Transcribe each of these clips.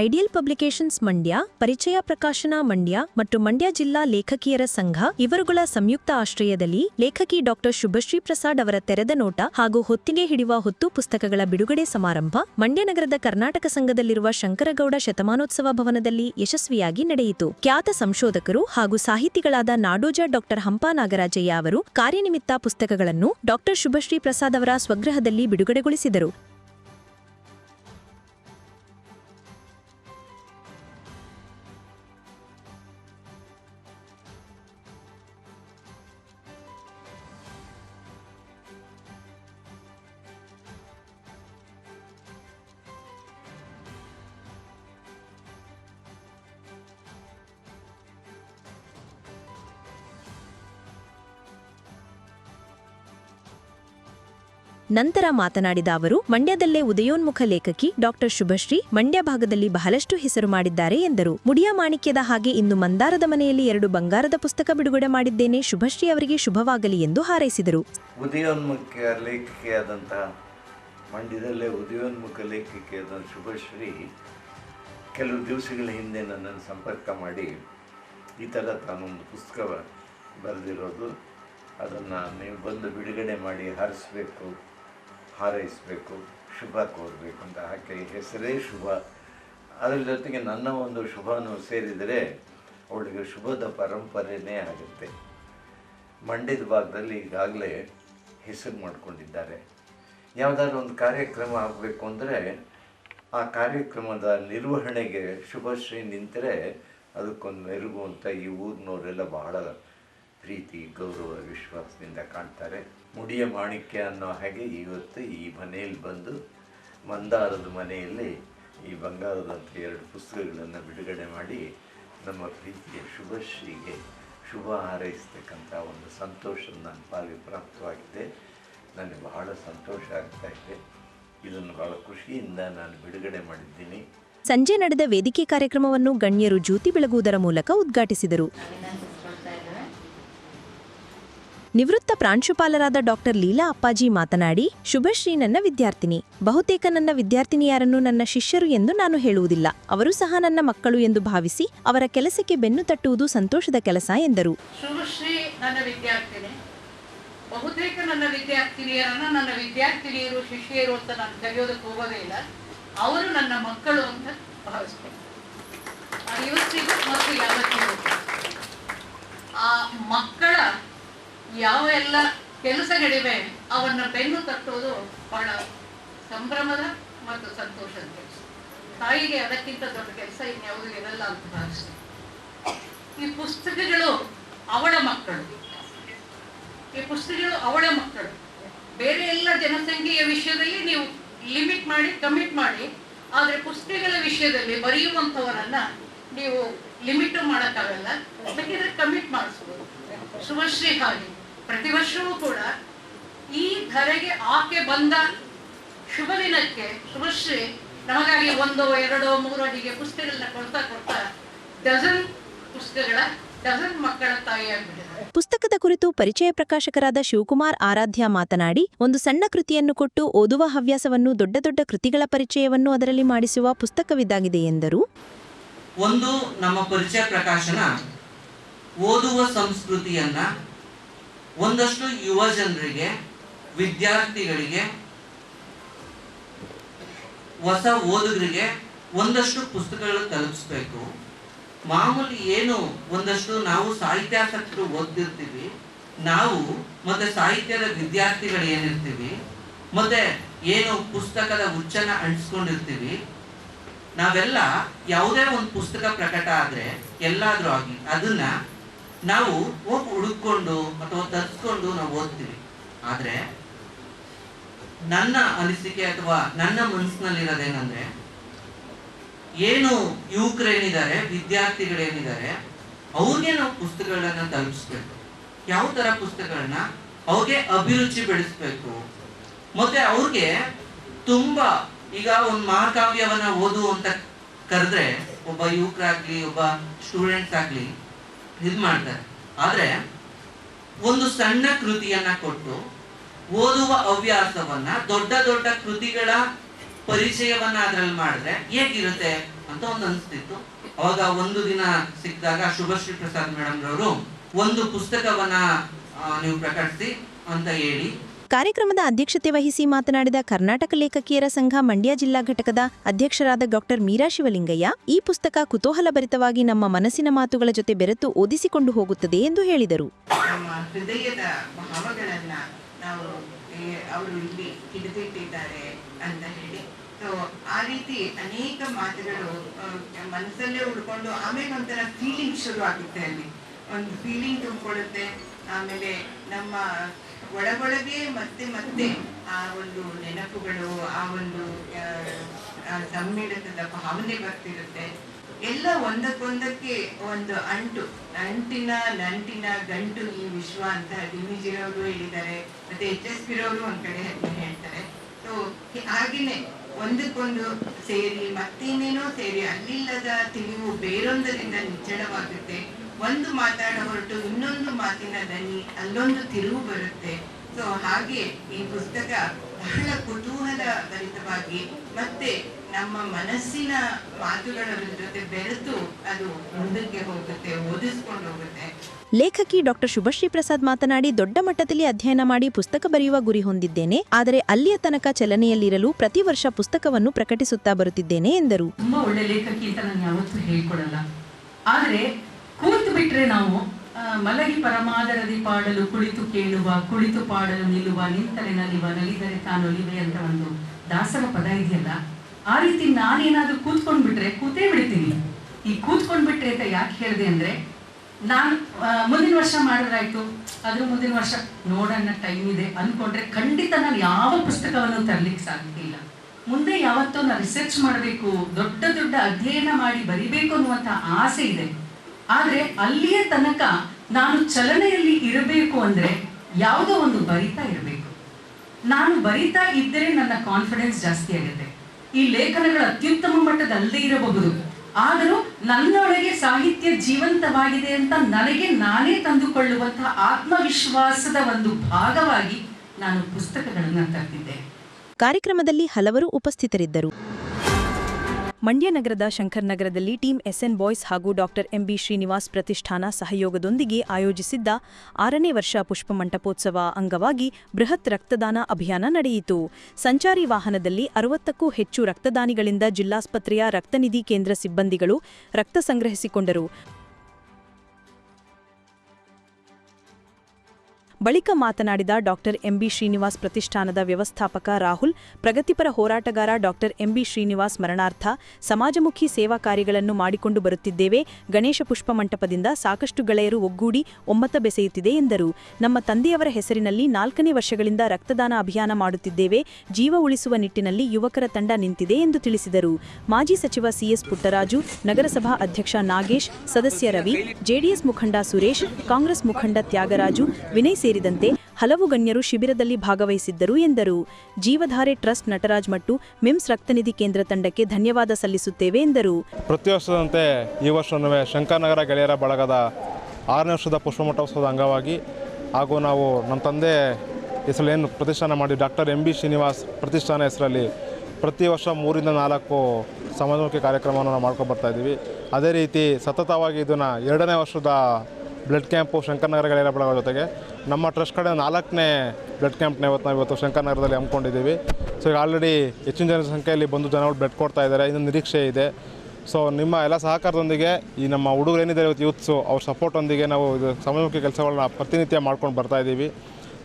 Ideal publications Mandya, ಪರಿಚಯ ಪ್ರಕಾಶನ ಮಂಡ್ಯ ಮತ್ತು ಮಂಡ್ಯ ಜಿಲ್ಲಾ ಲೇಖಕಿಯರ ಸಂಘ, ಇವರುಗಳ ಸಂಯುಕ್ತ ಆಶ್ರಯದಲ್ಲಿ ಲೇಖಕಿ ಡಾಕ್ಟರ್ ಶುಭಶ್ರೀ ಪ್ರಸಾದ್ ಅವರ ತೆರೆದ ನೋಟ ಹಾಗೂ ಹೊತ್ತಿಗೆ ಹಿಡಿಯುವ ಹೊತ್ತು ಪುಸ್ತಕಗಳ ಬಿಡುಗಡೆ ಸಮಾರಂಭ, ಮಂಡ್ಯ ನಗರದ ಕರ್ನಾಟಕ ಸಂಘದಲ್ಲಿರುವ ಶಂಕರಗೌಡ ಶತಮಾನೋತ್ಸವ ಭವನದಲ್ಲಿ ಯಶಸ್ವಿಯಾಗಿ ನಡೆಯಿತು. ಖ್ಯಾತ ಸಂಶೋಧಕರು ಹಾಗೂ ಸಾಹಿತಿಗಳಾದ ನಾಡೋಜ ಡಾಕ್ಟರ್ ಹಂಪಾ ನಾಗರಾಜಯ್ಯ ಅವರು ಕಾರ್ಯನಿಮಿತ್ತ ಪುಸ್ತಕಗಳನ್ನು ಡಾಕ್ಟರ್ ಶುಭಶ್ರೀ ಪ್ರಸಾದ್ ಅವರ ಸ್ವಗೃಹದಲ್ಲಿ ಬಿಡುಗಡೆಗೊಳಿಸಿದರು. ನಂತರ ಮಾತನಾಡಿದ ಅವರು, ಮಂಡ್ಯದಲ್ಲೇ ಉದಯೋನ್ಮುಖ ಲೇಖಕಿ ಡಾಕ್ಟರ್ ಶುಭಶ್ರೀ ಮಂಡ್ಯ ಭಾಗದಲ್ಲಿ ಬಹಳಷ್ಟು ಹೆಸರು ಮಾಡಿದ್ದಾರೆ ಎಂದರು. ಮುಡಿಯ ಮಾಣಿಕ್ಯದ ಹಾಗೆ ಇಂದು ಮಂದಾರದ ಮನೆಯಲ್ಲಿ ಎರಡು ಬಂಗಾರದ ಪುಸ್ತಕ ಬಿಡುಗಡೆ ಮಾಡಿದ್ದೇನೆ. ಶುಭಶ್ರೀ ಅವರಿಗೆ ಶುಭವಾಗಲಿ ಎಂದು ಹಾರೈಸಿದರು. ಉದಯೋನ್ಮುಖ ಲೇಖಕಿಯಾದಂತಹ, ಮಂಡ್ಯದಲ್ಲೇ ಉದಯೋನ್ಮುಖ ಲೇಖಕಿಯಾದ ಶುಭಶ್ರೀ ಕೆಲವು ದಿವಸಗಳ ಹಿಂದೆ ನನ್ನನ್ನು ಸಂಪರ್ಕ ಮಾಡಿ, ಈ ಥರ ತಾನೊಂದು ಪುಸ್ತಕ ಬರೆದಿರೋದು, ಅದನ್ನು ನೀವು ಬಂದು ಬಿಡುಗಡೆ ಮಾಡಿ ಹಾರಿಸ್ಬೇಕು. ಹಾರೈಸಬೇಕು, ಶುಭ ಕೋರಬೇಕು ಅಂತ ಹಾಕಿ ಹೆಸರೇ ಶುಭ. ಅದರ ಜೊತೆಗೆ ನನ್ನ ಒಂದು ಶುಭನೂ ಸೇರಿದರೆ ಅವಳಿಗೆ ಶುಭದ ಪರಂಪರೆಯೇ ಆಗುತ್ತೆ. ಮಂಡ್ಯದ ಭಾಗದಲ್ಲಿ ಈಗಾಗಲೇ ಹೆಸರು ಮಾಡಿಕೊಂಡಿದ್ದಾರೆ. ಯಾವುದಾದ್ರು ಒಂದು ಕಾರ್ಯಕ್ರಮ ಆಗಬೇಕು ಅಂದರೆ ಆ ಕಾರ್ಯಕ್ರಮದ ನಿರ್ವಹಣೆಗೆ ಶುಭಶ್ರೀ ನಿಂತರೆ ಅದಕ್ಕೊಂದು ಮೆರುಗು ಅಂತ ಈ ಊರಿನವರೆಲ್ಲ ಬಹಳ ಪ್ರೀತಿ, ಗೌರವ, ವಿಶ್ವಾಸದಿಂದ ಕಾಣ್ತಾರೆ. ಮುಡಿಯ ಮಾಣಿಕ್ಯ ಅನ್ನೋ ಹಾಗೆ ಇವತ್ತು ಈ ಮನೆಯಲ್ಲಿ ಬಂದು ಮಂದಾರದ ಮನೆಯಲ್ಲಿ ಈ ಬಂಗಾರದಂಥ ಎರಡು ಪುಸ್ತಕಗಳನ್ನು ಬಿಡುಗಡೆ ಮಾಡಿ ನಮ್ಮ ಪ್ರೀತಿಯ ಶುಭಶ್ರೀಗೆ ಶುಭ ಹಾರೈಸ್ತಕ್ಕಂಥ ಒಂದು ಸಂತೋಷ ನನ್ನ ಪಾಲಿಗೆ ಪ್ರಾಪ್ತವಾಗಿದೆ. ನನಗೆ ಬಹಳ ಸಂತೋಷ ಆಗ್ತಾ ಇದೆ. ಇದನ್ನು ಬಹಳ ಖುಷಿಯಿಂದ ನಾನು ಬಿಡುಗಡೆ ಮಾಡಿದ್ದೀನಿ. ಸಂಜೆ ನಡೆದ ವೇದಿಕೆ ಕಾರ್ಯಕ್ರಮವನ್ನು ಗಣ್ಯರು ಜ್ಯೋತಿ ಬೆಳಗುವುದರ ಮೂಲಕ ಉದ್ಘಾಟಿಸಿದರು. ನಿವೃತ್ತ ಪ್ರಾಂಶುಪಾಲರಾದ ಡಾಕ್ಟರ್ ಲೀಲಾ ಅಪ್ಪಾಜಿ ಮಾತನಾಡಿ ಶುಭಶ್ರೀ ನನ್ನ ವಿದ್ಯಾರ್ಥಿನಿ. ಬಹುತೇಕ ನನ್ನ ವಿದ್ಯಾರ್ಥಿನಿಯಾರನ್ನು ನನ್ನ ಶಿಷ್ಯರು ಎಂದು ನಾನು ಹೇಳುವುದಿಲ್ಲ. ಅವರು ಸಹ ನನ್ನ ಮಕ್ಕಳು ಎಂದು ಭಾವಿಸಿ ಅವರ ಕೆಲಸಕ್ಕೆ ಬೆನ್ನು ತಟ್ಟುವುದು ಸಂತೋಷದ ಕೆಲಸ ಎಂದರು. ಶುಭಶ್ರೀ ನನ್ನ ವಿದ್ಯಾರ್ಥಿನಿ. ಬಹುತೇಕ ನನ್ನ ವಿದ್ಯಾರ್ಥಿನಿಯರನ್ನ ನನ್ನ ವಿದ್ಯಾರ್ಥಿನಿಯರು, ಶಿಷ್ಯರು ಅಂತ ನಾನು ಕರೆಯೋದಕ್ಕೆ ಹೋಗೋದೇ ಇಲ್ಲ. ಅವರು ನನ್ನ ಮಕ್ಕಳು ಅಂತ ಇವತ್ತಿಗೂ ಮತ್ತು ಯಾವತ್ತಿಗೂ ಆ ಮಕ್ಕಳ ಯಾವ ಎಲ್ಲ ಕೆಲಸಗಳಿವೆ ಅವನ್ನ ಬೆನ್ನು ತಟ್ಟುವುದು ಬಹಳ ಸಂಭ್ರಮದ ಮತ್ತು ಸಂತೋಷದ ಕೆಲಸ. ತಾಯಿಗೆ ಅದಕ್ಕಿಂತ ದೊಡ್ಡ ಕೆಲಸ ಇನ್ಯಾವುದೂ ಇರಲ್ಲ ಅಂತ ಭಾವಿಸ್ತೀನಿ. ಈ ಪುಸ್ತಕಗಳು ಅವಳ ಮಕ್ಕಳು. ಈ ಪುಸ್ತಕಗಳು ಅವಳ ಮಕ್ಕಳು. ಬೇರೆ ಎಲ್ಲ ಜನಸಂಖ್ಯೆಯ ವಿಷಯದಲ್ಲಿ ನೀವು ಲಿಮಿಟ್ ಮಾಡಿ, ಕಮಿಟ್ ಮಾಡಿ, ಆದ್ರೆ ಪುಸ್ತಕಗಳ ವಿಷಯದಲ್ಲಿ ಬರೆಯುವಂಥವರನ್ನ ನೀವು ಲಿಮಿಟ್ ಮಾಡೋಕ್ಕಾಗಲ್ಲ. ಬೇಕಿದ್ರೆ ಕಮಿಟ್ ಮಾಡಿಸ್ಬೋದು. ಶುಭಶ್ರೀ ಹಾಗೆ. ಪ್ರತಿ ವರ್ಷವೂ ಕೂಡ ಈ ಧರೆಗೆ ಆಕೆ ಬಂದ ಶುಭ ದಿನಕ್ಕೆ ಶುಭಶ್ರೀ ನಮಗಾಗಿ ಒಂದೋ ಎರಡೋ ಮೂರೋ ಹೀಗೆ ಪುಸ್ತಕಗಳನ್ನ ಕೊಡ್ತಾ ಕೊಡ್ತಾ ಡಜನ್ ಪುಸ್ತಕಗಳ ಡಜನ್ ಮಕ್ಕಳ ತಾಯಿಯಾಗಿಬಿಟ್ಟಿದೆ ಪುಸ್ತಕದ ಕುರಿತು ಪರಿಚಯ ಪ್ರಕಾಶಕರಾದ ಶಿವಕುಮಾರ್ ಆರಾಧ್ಯ ಮಾತನಾಡಿ ಒಂದು ಸಣ್ಣ ಕೃತಿಯನ್ನು ಕೊಟ್ಟು ಓದುವ ಹವ್ಯಾಸವನ್ನು ದೊಡ್ಡ ದೊಡ್ಡ ಕೃತಿಗಳ ಪರಿಚಯವನ್ನು ಅದರಲ್ಲಿ ಮಾಡಿಸುವ ಪುಸ್ತಕವಿದಾಗಿದೆ ಎಂದರು. ಒಂದು ನಮ್ಮ ಪರಿಚಯ ಪ್ರಕಾಶನ ಓದುವ ಸಂಸ್ಕೃತಿಯನ್ನ ಒಂದಷ್ಟು ಯುವ ಜನರಿಗೆ, ವಿದ್ಯಾರ್ಥಿಗಳಿಗೆ, ಹೊಸ ಓದುಗರಿಗೆ ಒಂದಷ್ಟು ಪುಸ್ತಕಗಳು ತಲುಪಿಸ್ಬೇಕು. ಮಾಮೂಲಿ ಏನು ಒಂದಷ್ಟು ನಾವು ಸಾಹಿತ್ಯಾಸಕ್ತರು ಓದ್ತಿರ್ತೀವಿ, ನಾವು ಮತ್ತೆ ಸಾಹಿತ್ಯದ ವಿದ್ಯಾರ್ಥಿಗಳು ಏನಿರ್ತೀವಿ, ಮತ್ತೆ ಏನು ಪುಸ್ತಕದ ಹುಚ್ಚನ್ನ ಅಂಟಿಸ್ಕೊಂಡಿರ್ತೀವಿ, ನಾವೆಲ್ಲ ಯಾವುದೇ ಒಂದು ಪುಸ್ತಕ ಪ್ರಕಟ ಆದ್ರೆ, ಎಲ್ಲಾದ್ರೂ ಆಗಿ ಅದನ್ನ ನಾವು ಹುಡುಕೊಂಡು ಅಥವಾ ತರಿಸ್ಕೊಂಡು ನಾವು ಓದ್ತೀವಿ. ಆದ್ರೆ ನನ್ನ ಅನಿಸಿಕೆ ಅಥವಾ ನನ್ನ ಮನಸ್ಸಿನಲ್ಲಿರೋದೇನಂದ್ರೆ, ಏನು ಯುವಕರೇನಿದ್ದಾರೆ, ವಿದ್ಯಾರ್ಥಿಗಳೇನಿದ್ದಾರೆ, ಅವ್ರಿಗೆ ನಾವು ಪುಸ್ತಕಗಳನ್ನ ತಲುಪಿಸ್ಬೇಕು. ಯಾವ ತರ ಪುಸ್ತಕಗಳನ್ನ? ಅವ್ರಿಗೆ ಅಭಿರುಚಿ ಬೆಳೆಸ್ಬೇಕು. ಮತ್ತೆ ಅವ್ರಿಗೆ ತುಂಬಾ ಈಗ ಒಂದು ಮಹಾಕಾವ್ಯವನ್ನ ಓದು ಅಂತ ಕರೆದ್ರೆ, ಒಬ್ಬ ಯುವಕರಾಗ್ಲಿ, ಒಬ್ಬ ಸ್ಟೂಡೆಂಟ್ಸ್ ಆಗ್ಲಿ ಇದ್ ಮಾಡ್ತಾರೆ ಆದ್ರೆ ಒಂದು ಸಣ್ಣ ಕೃತಿಯನ್ನ ಕೊಟ್ಟು ಓದುವ ಹವ್ಯಾಸವನ್ನ, ದೊಡ್ಡ ದೊಡ್ಡ ಕೃತಿಗಳ ಪರಿಚಯವನ್ನ ಅದ್ರಲ್ಲಿ ಮಾಡಿದ್ರೆ ಹೇಗಿರುತ್ತೆ ಅಂತ ಒಂದು ಅನಿಸ್ತಿತ್ತು. ಅವಾಗ ಒಂದು ದಿನ ಸಿಕ್ಕಿದಾಗ ಶುಭಶ್ರೀ ಪ್ರಸಾದ್ ಮೇಡಮ್ ರವರು ಒಂದು ಪುಸ್ತಕವನ್ನ ನೀವು ಪ್ರಕಟಿಸಿ ಅಂತ ಹೇಳಿ ಕಾರ್ಯಕ್ರಮದ ಅಧ್ಯಕ್ಷತೆ ವಹಿಸಿ ಮಾತನಾಡಿದ ಕರ್ನಾಟಕ ಲೇಖಕಿಯರ ಸಂಘ ಮಂಡ್ಯ ಜಿಲ್ಲಾ ಘಟಕದ ಅಧ್ಯಕ್ಷರಾದ ಡಾಕ್ಟರ್ ಮೀರಾ ಶಿವಲಿಂಗಯ್ಯ, ಈ ಪುಸ್ತಕ ಕುತೂಹಲಭರಿತವಾಗಿ ನಮ್ಮ ಮನಸ್ಸಿನ ಮಾತುಗಳ ಜೊತೆ ಬೆರೆತು ಓದಿಸಿಕೊಂಡು ಹೋಗುತ್ತದೆ ಎಂದು ಹೇಳಿದರು. ಆ ರೀತಿ ಅನೇಕ ಮಾತುಗಳು ಮನಸ್ಸಲ್ಲೇ ಉಳ್ಕೊಂಡು ಆಮೇಲೆ ಒಂಥರ ಫೀಲಿಂಗ್ ಶುರು ಆಗುತ್ತೆ ಅಲ್ಲಿ. ಒಂದು ಫೀಲಿಂಗ್ ತುಂಬಿಕೊಳ್ಳುತ್ತೆ, ಆಮೇಲೆ ನಮ್ಮ ಒಳಗೊಳಗೆ ಮತ್ತೆ ಮತ್ತೆ ಆ ಒಂದು ನೆನಪುಗಳು, ಆ ಒಂದು ಸಮ್ಮಿಳಿತದ ಭಾವನೆ ಬರ್ತಿರುತ್ತೆ. ಎಲ್ಲ ಒಂದಕ್ಕೊಂದಕ್ಕೆ ಒಂದು ಅಂಟು, ಅಂಟಿನ ನಂಟಿನ ಗಂಟು ಈ ವಿಶ್ವ ಅಂತ ಡಿಮಿಜಿರೋರು ಹೇಳಿದ್ದಾರೆ, ಮತ್ತೆ ಎಚ್ ಎಸ್ ಪಿರವರು ಒಂದ್ ಕಡೆ ಹೇಳ್ತಾರೆ. ಸೊ ಹಾಗೇನೆ ಒಂದಕ್ಕೊಂದು ಸೇರಿ ಮತ್ತೇನೇನೋ ಸೇರಿ ಅಲ್ಲಿಲ್ಲದ ತಿಳಿವು ಬೇರೊಂದರಿಂದ ನಿಚ್ಚಳವಾಗುತ್ತೆ. ಒಂದು ಮಾತಾಡ ಹೊರಟು ಇನ್ನೊಂದು ಮಾತಿನ ದನಿ ಅಲ್ಲೊಂದು ತಿರುವು ಬರುತ್ತೆ. ಸೊ ಹಾಗೆ ಈ ಪುಸ್ತಕ ಬಹಳ ಕುತೂಹಲ ಭರಿತವಾಗಿ ಮತ್ತೆ ನಮ್ಮ ಮನಸ್ಸಿನ ಮಾತುಗಳ ಜೊತೆ ಬೆರೆತು ಅದು ಮುಂದಕ್ಕೆ ಹೋಗುತ್ತೆ ಓದಿಸ್ಕೊಂಡು ಹೋಗುತ್ತೆ. ಲೇಖಕಿ ಡಾಕ್ಟರ್ ಶುಭಶ್ರೀ ಪ್ರಸಾದ್ ಮಾತನಾಡಿ ದೊಡ್ಡ ಮಟ್ಟದಲ್ಲಿ ಅಧ್ಯಯನ ಮಾಡಿ ಪುಸ್ತಕ ಬರೆಯುವ ಗುರಿ ಹೊಂದಿದ್ದೇನೆ. ಆದರೆ ಅಲ್ಲಿಯ ತನಕ ಚಲನೆಯಲ್ಲಿರಲು ಪ್ರತಿ ವರ್ಷ ಪುಸ್ತಕವನ್ನು ಪ್ರಕಟಿಸುತ್ತಾ ಬರುತ್ತಿದ್ದೇನೆ ಎಂದರು. ತುಂಬಾ ಒಳ್ಳೆ ಲೇಖಕಿ ಅಂತ ನಾನು ಯಾವತ್ತೂ ಹೇಳ್ಕೊಡಲ್ಲ. ಆದ್ರೆ ಕೂತು ಬಿಟ್ರೆ ನಾವು ಮಲಗಿ ಪರಮಾದರದಿ ಪಾಡಲು ಕುಳಿತು ಕೇಳುವ, ಕುಳಿತು ಪಾಡಲು ನಿಲ್ಲುವ ನಿಂತರೆ ನಲಿವ ನಲಿದರೆ ತಾನೊಲಿವೆ ಅಂತ ಒಂದು ದಾಸರ ಪದ ಇದೆಯಲ್ಲ, ಆ ರೀತಿ ನಾನೇನಾದ್ರೂ ಕೂತ್ಕೊಂಡ್ ಬಿಟ್ರೆ ಕೂತೇ ಬಿಡ್ತೀನಿ. ಈ ಕೂತ್ಕೊಂಡ್ ಬಿಟ್ರೆ ಅಂತ ಯಾಕೆ ಹೇಳಿದೆ ಅಂದ್ರೆ, ನಾನು ಮುಂದಿನ ವರ್ಷ ಮಾಡಿದ್ರಾಯ್ತು ಅದ್ರ ಮುಂದಿನ ವರ್ಷ ನೋಡೋಣ ಟೈಮ್ ಇದೆ ಅನ್ಕೊಂಡ್ರೆ ಖಂಡಿತ ನಾನು ಯಾವ ಪುಸ್ತಕವನ್ನು ತರ್ಲಿಕ್ಕೆ ಸಾಧ್ಯ ಇಲ್ಲ. ಮುಂದೆ ಯಾವತ್ತೋ ನಾನು ರಿಸರ್ಚ್ ಮಾಡಬೇಕು, ದೊಡ್ಡ ದೊಡ್ಡ ಅಧ್ಯಯನ ಮಾಡಿ ಬರಿಬೇಕು ಅನ್ನುವಂಥ ಆಸೆ ಇದೆ. ಆದ್ರೆ ಅಲ್ಲಿಯ ತನಕ ನಾನು ಚಲನೆಯಲ್ಲಿ ಇರಬೇಕು ಅಂದ್ರೆ ಯಾವುದೋ ಒಂದು ಬರಿತಾ ಇರಬೇಕು. ನಾನು ಬರಿತಾ ಇದ್ದರೆ ನನ್ನ ಕಾನ್ಫಿಡೆನ್ಸ್ ಜಾಸ್ತಿ ಆಗುತ್ತೆ. ಈ ಲೇಖನಗಳು ಅತ್ಯುತ್ತಮ ಮಟ್ಟದಲ್ಲದೆ ಇರಬಹುದು. ಆದರೂ ನನ್ನೊಳಗೆ ಸಾಹಿತ್ಯ ಜೀವಂತವಾಗಿದೆ ಅಂತ ನನಗೆ ನಾನೇ ತಂದುಕೊಳ್ಳುವಂತಹ ಆತ್ಮವಿಶ್ವಾಸದ ಒಂದು ಭಾಗವಾಗಿ ನಾನು ಪುಸ್ತಕಗಳನ್ನು ತರ್ತಿದ್ದೆ. ಕಾರ್ಯಕ್ರಮದಲ್ಲಿ ಹಲವರು ಉಪಸ್ಥಿತರಿದ್ದರು. ಮಂಡ್ಯ ನಗರದ ಶಂಕರ್ ನಗರದಲ್ಲಿ ಟೀಂ ಎಸ್ಎನ್ ಬಾಯ್ಸ್ ಹಾಗೂ ಡಾಕ್ಟರ್ ಎಂಬಿ ಶ್ರೀನಿವಾಸ್ ಪ್ರತಿಷ್ಠಾನ ಸಹಯೋಗದೊಂದಿಗೆ ಆಯೋಜಿಸಿದ್ದ ಆರನೇ ವರ್ಷ ಪುಷ್ಪಮಂಟಪೋತ್ಸವ ಅಂಗವಾಗಿ ಬೃಹತ್ ರಕ್ತದಾನ ಅಭಿಯಾನ ನಡೆಯಿತು. ಸಂಚಾರಿ ವಾಹನದಲ್ಲಿ ಅರವತ್ತಕ್ಕೂ ಹೆಚ್ಚು ರಕ್ತದಾನಿಗಳಿಂದ ಜಿಲ್ಲಾಸ್ಪತ್ರೆಯ ರಕ್ತನಿಧಿ ಕೇಂದ್ರ ಸಿಬ್ಬಂದಿಗಳು ರಕ್ತ ಸಂಗ್ರಹಿಸಿಕೊಂಡರು. ಬಳಿಕ ಮಾತನಾಡಿದ ಡಾಕ್ಟರ್ ಎಂಬಿ ಶ್ರೀನಿವಾಸ್ ಪ್ರತಿಷ್ಠಾನದ ವ್ಯವಸ್ಥಾಪಕ ರಾಹುಲ್, ಪ್ರಗತಿಪರ ಹೋರಾಟಗಾರ ಡಾಕ್ಟರ್ ಎಂಬಿ ಶ್ರೀನಿವಾಸ್ ಮರಣಾರ್ಥ ಸಮಾಜಮುಖಿ ಸೇವಾ ಕಾರ್ಯಗಳನ್ನು ಮಾಡಿಕೊಂಡು ಬರುತ್ತಿದ್ದೇವೆ. ಗಣೇಶ ಪುಷ್ಪ ಮಂಟಪದಿಂದ ಸಾಕಷ್ಟು ಗೆಳೆಯರು ಒಗ್ಗೂಡಿ ಒಮ್ಮತ ಬೆಸೆಯುತ್ತಿದೆ ಎಂದರು. ನಮ್ಮ ತಂದೆಯವರ ಹೆಸರಿನಲ್ಲಿ ನಾಲ್ಕನೇ ವರ್ಷಗಳಿಂದ ರಕ್ತದಾನ ಅಭಿಯಾನ ಮಾಡುತ್ತಿದ್ದೇವೆ. ಜೀವ ಉಳಿಸುವ ನಿಟ್ಟಿನಲ್ಲಿ ಯುವಕರ ತಂಡ ನಿಂತಿದೆ ಎಂದು ತಿಳಿಸಿದರು. ಮಾಜಿ ಸಚಿವ ಸಿಎಸ್ ಪುಟ್ಟರಾಜು, ನಗರಸಭಾ ಅಧ್ಯಕ್ಷ ನಾಗೇಶ್, ಸದಸ್ಯ ರವಿ, ಜೆಡಿಎಸ್ ಮುಖಂಡ ಸುರೇಶ್, ಕಾಂಗ್ರೆಸ್ ಮುಖಂಡ ತ್ಯಾಗರಾಜು, ವಿನಯ್ ಸೇರಿದಂತೆ ಹಲವು ಗಣ್ಯರು ಶಿಬಿರದಲ್ಲಿ ಭಾಗವಹಿಸಿದ್ದರು ಎಂದರು. ಜೀವಧಾರೆ ಟ್ರಸ್ಟ್ ನಟರಾಜ್ ಮಟ್ಟು, ಮಿಮ್ಸ್ ರಕ್ತನಿಧಿ ಕೇಂದ್ರ ತಂಡಕ್ಕೆ ಧನ್ಯವಾದ ಸಲ್ಲಿಸುತ್ತೇವೆ ಎಂದರು. ಪ್ರತಿ ವರ್ಷದಂತೆ ಈ ವರ್ಷವೂ ಶಂಕರನಗರ ಗೆಳೆಯರ ಬಳಗದ ಆರನೇ ವರ್ಷದ ಪುಷ್ಪಮಠೋತ್ಸವದ ಅಂಗವಾಗಿ ಹಾಗೂ ನಾವು ನಮ್ಮ ತಂದೆ ಹೆಸರಲ್ಲಿ ಏನು ಪ್ರತಿಷ್ಠಾನ ಮಾಡಿ ಡಾಕ್ಟರ್ ಎಂ ಬಿ ಶ್ರೀನಿವಾಸ್ ಪ್ರತಿಷ್ಠಾನ ಹೆಸರಲ್ಲಿ ಪ್ರತಿ ವರ್ಷ ಮೂರಿಂದ ನಾಲ್ಕು ಸಮಾಜಮುಖಿ ಕಾರ್ಯಕ್ರಮವನ್ನು ನಾವು ಮಾಡ್ಕೊಂಡು ಇದ್ದೀವಿ. ಅದೇ ರೀತಿ ಸತತವಾಗಿ ಇದನ್ನು ಎರಡನೇ ವರ್ಷದ ಬ್ಲಡ್ ಕ್ಯಾಂಪು ಶಂಕರನಗರ ಗೆಳೆಯರ ಬಳಗ ಜೊತೆಗೆ ನಮ್ಮ ಟ್ರಸ್ಟ್ ಕಡೆ ನಾಲ್ಕನೇ ಬ್ಲಡ್ ಕ್ಯಾಂಪ್ನ ಇವತ್ತು ನಾವು ಇವತ್ತು ಶಂಕರನಗರದಲ್ಲಿ ಹಮ್ಮಿಕೊಂಡಿದ್ದೀವಿ. ಸೊ ಈಗ ಆಲ್ರೆಡಿ ಹೆಚ್ಚಿನ ಜನಸಂಖ್ಯೆಯಲ್ಲಿ ಬಂದು ಜನಗಳು ಬ್ಲಡ್ ಕೊಡ್ತಾ ಇದ್ದಾರೆ ಇನ್ನೊಂದು ನಿರೀಕ್ಷೆ ಇದೆ. ಸೊ ನಿಮ್ಮ ಎಲ್ಲ ಸಹಕಾರದೊಂದಿಗೆ ಈ ನಮ್ಮ ಹುಡುಗರು ಏನಿದ್ದಾರೆ ಇವತ್ತು ಯೂತ್ಸು ಅವ್ರ ಸಪೋರ್ಟೊಂದಿಗೆ ನಾವು ಇದು ಸಮಾಜಮುಖಿ ಕೆಲಸಗಳನ್ನ ಪ್ರತಿನಿತ್ಯ ಮಾಡ್ಕೊಂಡು ಬರ್ತಾ ಇದ್ದೀವಿ.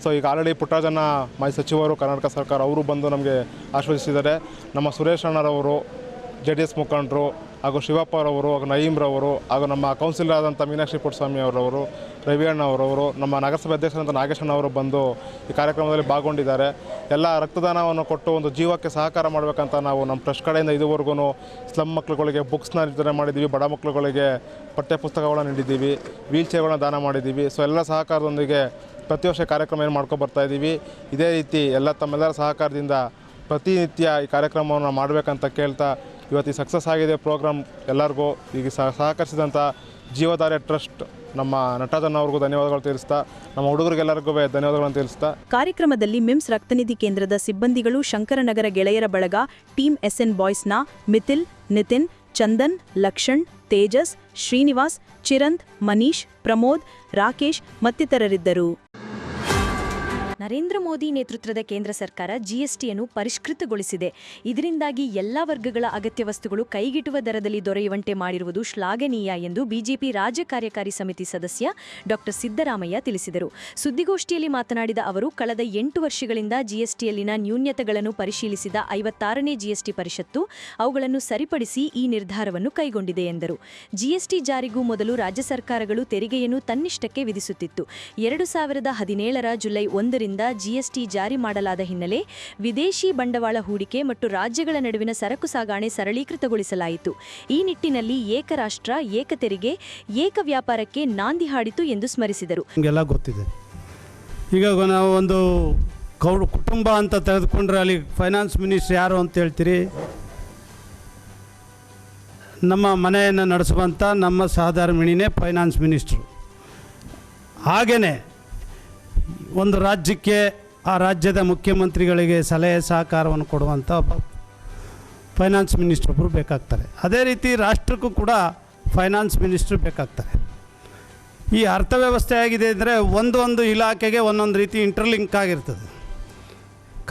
ಸೊ ಈಗ ಆಲ್ರೆಡಿ ಪುಟ್ಟರಾಜನ ಮಾಜಿ ಸಚಿವರು, ಕರ್ನಾಟಕ ಸರ್ಕಾರ, ಅವರು ಬಂದು ನಮಗೆ ಆಶ್ವಾಸಿಸಿದ್ದಾರೆ ನಮ್ಮ ಸುರೇಶ್ ಅಣ್ಣರವರು, ಜೆ ಡಿ ಎಸ್ ಮುಖಂಡರು ಹಾಗೂ ಶಿವಪ್ಪರವರು, ಹಾಗೂ ನಯೀಮ್ರವರು, ಹಾಗೂ ನಮ್ಮ ಕೌನ್ಸಿಲರ್ ಆದಂಥ ಮೀನಾಕ್ಷಿ ಪುಟ್ಸ್ವಾಮಿ ಅವರವರು, ರವಿಯಣ್ಣ ಅವರವರು, ನಮ್ಮ ನಗರಸಭೆ ಅಧ್ಯಕ್ಷರಂತ ನಾಗೇಶ್ವರ ಅವರು ಬಂದು ಈ ಕಾರ್ಯಕ್ರಮದಲ್ಲಿ ಭಾಗಗೊಂಡಿದ್ದಾರೆ ಎಲ್ಲ ರಕ್ತದಾನವನ್ನು ಕೊಟ್ಟು ಒಂದು ಜೀವಕ್ಕೆ ಸಹಕಾರ ಮಾಡಬೇಕಂತ ನಾವು ನಮ್ಮ ಟ್ರಸ್ಟ್ ಕಡೆಯಿಂದ ಇದುವರೆಗೂ ಸ್ಲಮ್ ಮಕ್ಕಳುಗಳಿಗೆ ಬುಕ್ಸ್ನ ವಿತರಣೆ ಮಾಡಿದ್ದೀವಿ, ಬಡ ಮಕ್ಕಳುಗಳಿಗೆ ಪಠ್ಯ ಪುಸ್ತಕಗಳನ್ನ ನೀಡಿದ್ದೀವಿ ವೀಲ್ ಚೇರ್ಗಳನ್ನ ದಾನ ಮಾಡಿದ್ದೀವಿ. ಸೊ, ಎಲ್ಲ ಸಹಕಾರದೊಂದಿಗೆ ಪ್ರತಿ ವರ್ಷ ಕಾರ್ಯಕ್ರಮ ಏನು ಮಾಡ್ಕೊಂಡು ಬರ್ತಾ ಇದ್ದೀವಿ. ಇದೇ ರೀತಿ ಎಲ್ಲ ತಮ್ಮೆಲ್ಲರ ಸಹಕಾರದಿಂದ ಪ್ರತಿನಿತ್ಯ ಈ ಕಾರ್ಯಕ್ರಮವನ್ನು ಮಾಡಬೇಕಂತ ಕೇಳ್ತಾ ಇವತ್ತು ಈ ಸಕ್ಸಸ್ ಆಗಿದೆ ಪ್ರೋಗ್ರಾಮ್ ಎಲ್ಲರಿಗೂ. ಈಗ ಸಹ ಸಹಕರಿಸಿದಂಥ ಜೀವಧಾರೆ ಟ್ರಸ್ಟ್ ನಮ್ಮ ನಟರಾಜನ್ ಅವ್ರಿಗೂ ಧನ್ಯವಾದಗಳು ತಿಳಿಸ್ತಾ, ನಮ್ಮ ಹುಡುಗರಿಗೆಲ್ಲರಿಗೂ ಧನ್ಯವಾದಗಳನ್ನು ತಿಳಿಸ್ತಾ. ಕಾರ್ಯಕ್ರಮದಲ್ಲಿ ಮಿಮ್ಸ್ ರಕ್ತನಿಧಿ ಕೇಂದ್ರದ ಸಿಬ್ಬಂದಿಗಳು ಶಂಕರನಗರ ಗೆಳೆಯರ ಬಳಗ ಟೀಮ್ ಎಸ್ಎನ್ ಬಾಯ್ಸ್ನ ಮಿಥಿಲ್, ನಿತಿನ್, ಚಂದನ್, ಲಕ್ಷಣ್, ತೇಜಸ್, ಶ್ರೀನಿವಾಸ್ ಚಿರಂತ್ ಮನೀಶ್, ಪ್ರಮೋದ್, ರಾಕೇಶ್ ಮತ್ತಿತರರಿದ್ದರು. ನರೇಂದ್ರ ಮೋದಿ ನೇತೃತ್ವದ ಕೇಂದ್ರ ಸರ್ಕಾರ ಜಿಎಸ್ಟಿಯನ್ನು ಪರಿಷ್ಕೃತಗೊಳಿಸಿದೆ. ಇದರಿಂದಾಗಿ ಎಲ್ಲ ವರ್ಗಗಳ ಅಗತ್ಯ ವಸ್ತುಗಳು ಕೈಗಿಟುವ ದರದಲ್ಲಿ ದೊರೆಯುವಂತೆ ಮಾಡಿರುವುದು ಶ್ಲಾಘನೀಯ ಎಂದು ಬಿಜೆಪಿ ರಾಜ್ಯ ಕಾರ್ಯಕಾರಿ ಸಮಿತಿ ಸದಸ್ಯ ಡಾ. ಸಿದ್ದರಾಮಯ್ಯ ತಿಳಿಸಿದರು. ಸುದ್ದಿಗೋಷ್ಠಿಯಲ್ಲಿ ಮಾತನಾಡಿದ ಅವರು, ಕಳೆದ ಎಂಟು ವರ್ಷಗಳಿಂದ ಜಿಎಸ್ಟಿಯಲ್ಲಿನ ನ್ಯೂನ್ಯತೆಗಳನ್ನು ಪರಿಶೀಲಿಸಿದ ಐವತ್ತಾರನೇ ಜಿಎಸ್ಟಿ ಪರಿಷತ್ತು ಅವುಗಳನ್ನು ಸರಿಪಡಿಸಿ ಈ ನಿರ್ಧಾರವನ್ನು ಕೈಗೊಂಡಿದೆ ಎಂದರು. ಜಿಎಸ್ಟಿ ಜಾರಿಗೂ ಮೊದಲು ರಾಜ್ಯ ಸರ್ಕಾರಗಳು ತೆರಿಗೆಯನ್ನು ತನ್ನಿಷ್ಟಕ್ಕೆ ವಿಧಿಸುತ್ತಿತ್ತು. ಎರಡು ಸಾವಿರದ ಹದಿನೇಳರ ಜುಲೈ ಒಂದರಿಂದ ಜಿಎಸ್ಟಿ ಜಾರಿ ಮಾಡಲಾದ ಹಿನ್ನೆಲೆ ವಿದೇಶಿ ಬಂಡವಾಳ ಹೂಡಿಕೆ ಮತ್ತು ರಾಜ್ಯಗಳ ನಡುವಿನ ಸರಕು ಸಾಗಾಣೆ ಸರಳೀಕೃತಗೊಳಿಸಲಾಯಿತು. ಈ ನಿಟ್ಟಿನಲ್ಲಿ ಏಕರಾಷ್ಟ್ರ ಏಕ ತೆರಿಗೆ ಏಕ ವ್ಯಾಪಾರಕ್ಕೆ ನಾಂದಿ ಹಾಡಿತು ಎಂದು ಸ್ಮರಿಸಿದರು. ಗೊತ್ತಿದೆ. ಈಗ ನಾವು ಒಂದು ಕುಟುಂಬ ಅಂತ ತೆಗೆದುಕೊಂಡ್ರೆ ಅಲ್ಲಿ ಫೈನಾನ್ಸ್ ಮಿನಿಸ್ಟರ್ ಯಾರು ಅಂತ ಹೇಳ್ತೀರಿ? ನಮ್ಮ ಮನೆಯನ್ನು ನಡೆಸುವಂಥ ನಮ್ಮ ಸಹಧರ್ಮಿಣಿನೇ ಫೈನಾನ್ಸ್ ಮಿನಿಸ್ಟ್ರು ಹಾಗೆಯೇ ಒಂದು ರಾಜ್ಯಕ್ಕೆ ಆ ರಾಜ್ಯದ ಮುಖ್ಯಮಂತ್ರಿಗಳಿಗೆ ಸಲಹೆ ಸಹಕಾರವನ್ನು ಕೊಡುವಂಥ ಒಬ್ಬ ಫೈನಾನ್ಸ್ ಮಿನಿಸ್ಟ್ರ್ ಒಬ್ಬರು ಬೇಕಾಗ್ತಾರೆ. ಅದೇ ರೀತಿ ರಾಷ್ಟ್ರಕ್ಕೂ ಕೂಡ ಫೈನಾನ್ಸ್ ಮಿನಿಸ್ಟ್ರು ಬೇಕಾಗ್ತಾರೆ. ಈ ಅರ್ಥವ್ಯವಸ್ಥೆ ಆಗಿದೆ ಅಂದರೆ ಒಂದೊಂದು ಒಂದು ಇಲಾಖೆಗೆ ಒಂದೊಂದು ರೀತಿ ಇಂಟರ್ಲಿಂಕ್ ಆಗಿರ್ತದೆ.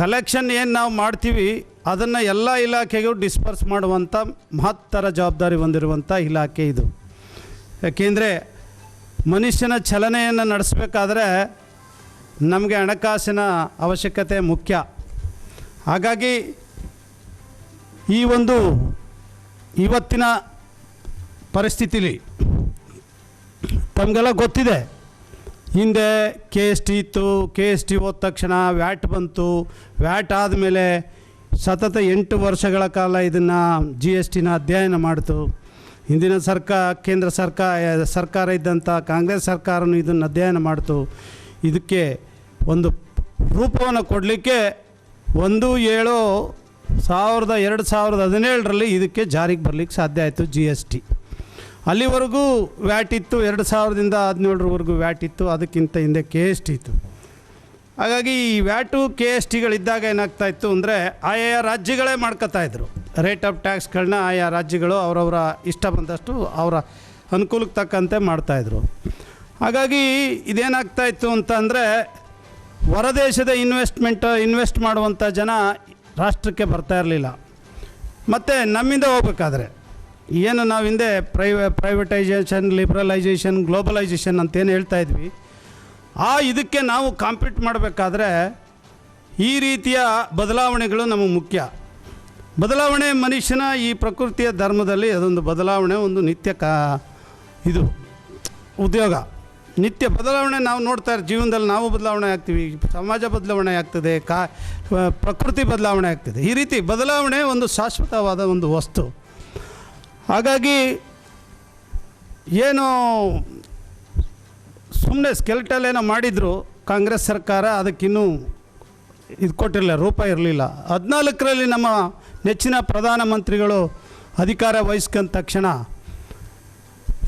ಕಲೆಕ್ಷನ್ ಏನು ನಾವು ಮಾಡ್ತೀವಿ, ಅದನ್ನು ಎಲ್ಲ ಇಲಾಖೆಗೂ ಡಿಸ್ಪರ್ಸ್ ಮಾಡುವಂಥ ಮಹತ್ತರ ಜವಾಬ್ದಾರಿ ಹೊಂದಿರುವಂಥ ಇಲಾಖೆ ಇದು. ಯಾಕೆಂದರೆ ಮನುಷ್ಯನ ಚಲನೆಯನ್ನು ನಡೆಸಬೇಕಾದ್ರೆ ನಮಗೆ ಹಣಕಾಸಿನ ಅವಶ್ಯಕತೆ ಮುಖ್ಯ. ಹಾಗಾಗಿ ಈ ಒಂದು ಇವತ್ತಿನ ಪರಿಸ್ಥಿತಿಲಿ ತಮಗೆಲ್ಲ ಗೊತ್ತಿದೆ. ಹಿಂದೆ ಕೆ ಎಸ್ ಟಿ ಇತ್ತು, ಕೆ ಎಸ್ ಟಿ ಹೋದ ತಕ್ಷಣ ವ್ಯಾಟ್ ಬಂತು. ವ್ಯಾಟ್ ಆದಮೇಲೆ ಸತತ ಎಂಟು ವರ್ಷಗಳ ಕಾಲ ಇದನ್ನು ಜಿ ಎಸ್ ಟಿನ ಅಧ್ಯಯನ ಮಾಡಿತು. ಹಿಂದಿನ ಸರ್ಕಾರ ಕೇಂದ್ರ ಸರ್ಕಾರ ಸರ್ಕಾರ ಇದ್ದಂಥ ಕಾಂಗ್ರೆಸ್ ಸರ್ಕಾರನೂ ಇದನ್ನು ಅಧ್ಯಯನ ಮಾಡಿತು. ಇದಕ್ಕೆ ಒಂದು ರೂಪವನ್ನು ಕೊಡಲಿಕ್ಕೆ ಒಂದು ಏಳು ಸಾವಿರದ ಎರಡು ಸಾವಿರದ ಹದಿನೇಳರಲ್ಲಿ ಇದಕ್ಕೆ ಜಾರಿಗೆ ಬರಲಿಕ್ಕೆ ಸಾಧ್ಯ ಆಯಿತು ಜಿ ಎಸ್ ಟಿ ಅಲ್ಲಿವರೆಗೂ ವ್ಯಾಟ್ ಇತ್ತು, ಎರಡು ಸಾವಿರದಿಂದ ಹದಿನೇಳರವರೆಗೂ ವ್ಯಾಟ್ ಇತ್ತು, ಅದಕ್ಕಿಂತ ಹಿಂದೆ ಕೆ ಎಸ್ ಟಿ ಇತ್ತು. ಹಾಗಾಗಿ ಈ ವ್ಯಾಟು ಕೆ ಎಸ್ ಟಿಗಳಿದ್ದಾಗ ಏನಾಗ್ತಾ ಇತ್ತು ಅಂದರೆ ಆಯಾ ರಾಜ್ಯಗಳೇ ಮಾಡ್ಕೋತಾ ಇದ್ರು. ರೇಟ್ ಆಫ್ ಟ್ಯಾಕ್ಸ್ಗಳನ್ನ ಆಯಾ ರಾಜ್ಯಗಳು ಅವರವರ ಇಷ್ಟ ಬಂದಷ್ಟು ಅವರ ಅನುಕೂಲಕ್ಕೆ ತಕ್ಕಂತೆ ಮಾಡ್ತಾಯಿದ್ರು ಹಾಗಾಗಿ ಇದೇನಾಗ್ತಾ ಇತ್ತು ಅಂತ ಅಂದರೆ ಹೊರದೇಶದ ಇನ್ವೆಸ್ಟ್ಮೆಂಟ್, ಇನ್ವೆಸ್ಟ್ ಮಾಡುವಂಥ ಜನ ರಾಷ್ಟ್ರಕ್ಕೆ ಬರ್ತಾ ಇರಲಿಲ್ಲ. ಮತ್ತು ನಮ್ಮಿಂದ ಹೋಗ್ಬೇಕಾದ್ರೆ, ಏನು ನಾವು ಹಿಂದೆ ಪ್ರೈವೇ ಪ್ರೈವೇಟೈಸೇಷನ್ ಲಿಬ್ರಲೈಸೇಷನ್ ಗ್ಲೋಬಲೈಸೇಷನ್ ಅಂತೇನು ಹೇಳ್ತಾ ಇದ್ವಿ. ಆ ಇದಕ್ಕೆ ನಾವು ಕಾಂಪೀಟ್ ಮಾಡಬೇಕಾದ್ರೆ ಈ ರೀತಿಯ ಬದಲಾವಣೆಗಳು ನಮಗೆ ಮುಖ್ಯ. ಬದಲಾವಣೆ ಮನುಷ್ಯನ ಈ ಪ್ರಕೃತಿಯ ಧರ್ಮದಲ್ಲಿ ಅದೊಂದು ಬದಲಾವಣೆ, ಒಂದು ನಿತ್ಯ ಕಾ, ಇದು ಉದ್ಯೋಗ. ನಿತ್ಯ ಬದಲಾವಣೆ ನಾವು ನೋಡ್ತಾ ಇರೋ ಜೀವನದಲ್ಲಿ ನಾವು ಬದಲಾವಣೆ ಆಗ್ತೀವಿ, ಸಮಾಜ ಬದಲಾವಣೆ ಆಗ್ತದೆ, ಕಾ ಪ್ರಕೃತಿ ಬದಲಾವಣೆ ಆಗ್ತದೆ. ಈ ರೀತಿ ಬದಲಾವಣೆ ಒಂದು ಶಾಶ್ವತವಾದ ಒಂದು ವಸ್ತು. ಹಾಗಾಗಿ ಏನು ಸುಮ್ಮನೆ ಸ್ಕೆಲ್ಟಲ್ ಏನೋ ಮಾಡಿದರು, ಕಾಂಗ್ರೆಸ್ ಸರ್ಕಾರ ಅದಕ್ಕಿನ್ನೂ ಇದು ಕೊಟ್ಟಿರಲಿಲ್ಲ, ರೂಪ ಇರಲಿಲ್ಲ. ಹದಿನಾಲ್ಕರಲ್ಲಿ ನಮ್ಮ ನೆಚ್ಚಿನ ಪ್ರಧಾನಮಂತ್ರಿಗಳು ಅಧಿಕಾರ ವಹಿಸ್ಕೊಂಡ ತಕ್ಷಣ